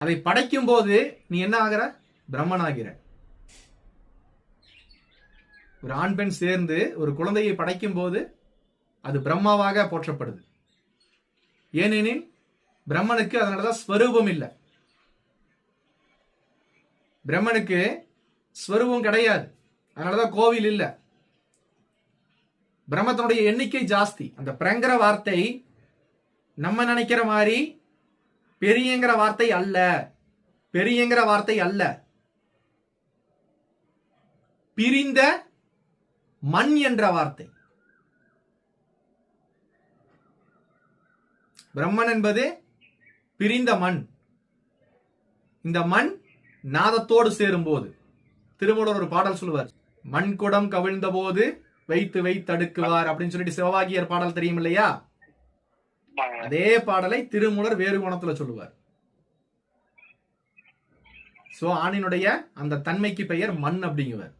அதை படைக்கும் போது நீ என்ன ஆகிற? பிரம்மன் ஆகிற ஒரு ஆண் பெண் சேர்ந்து ஒரு குழந்தையை படைக்கும் போது அது பிரம்மாவாக போற்றப்படுது. ஏனெனில் பிரம்மனுக்கு அதனாலதான் ஸ்வரூபம் இல்லை. பிரம்மனுக்கு ஸ்வரூபம் கிடையாது. அதனாலதான் கோவில் இல்லை. பிரம்மத்தினுடைய எண்ணிக்கை ஜாஸ்தி. அந்த பிரங்கர வார்த்தை நம்ம நினைக்கிற மாதிரி பெரியங்கிற வார்த்தை அல்ல. பெரியங்கிற வார்த்தை அல்ல. பிரிந்த மண் என்ற வார்த்தை. பிரம்மன் என்பது பிரிந்த மண். இந்த மண் நாதத்தோடு சேரும்போது திருமூலர் ஒரு பாடல் சொல்லுவார் மண் குடம் கவிழ்ந்த போது வைத்து வைத்து அடுக்குவார் அப்படின்னு சொல்லிட்டு சிவவாகியர் பாடல் தெரியும் இல்லையா? அதே பாடலை திருமூலர் வேறு கோணத்துல சொல்லுவார். சோ ஆணினுடைய அந்த தன்மைக்கு பெயர் மண் அப்படிங்குவார்.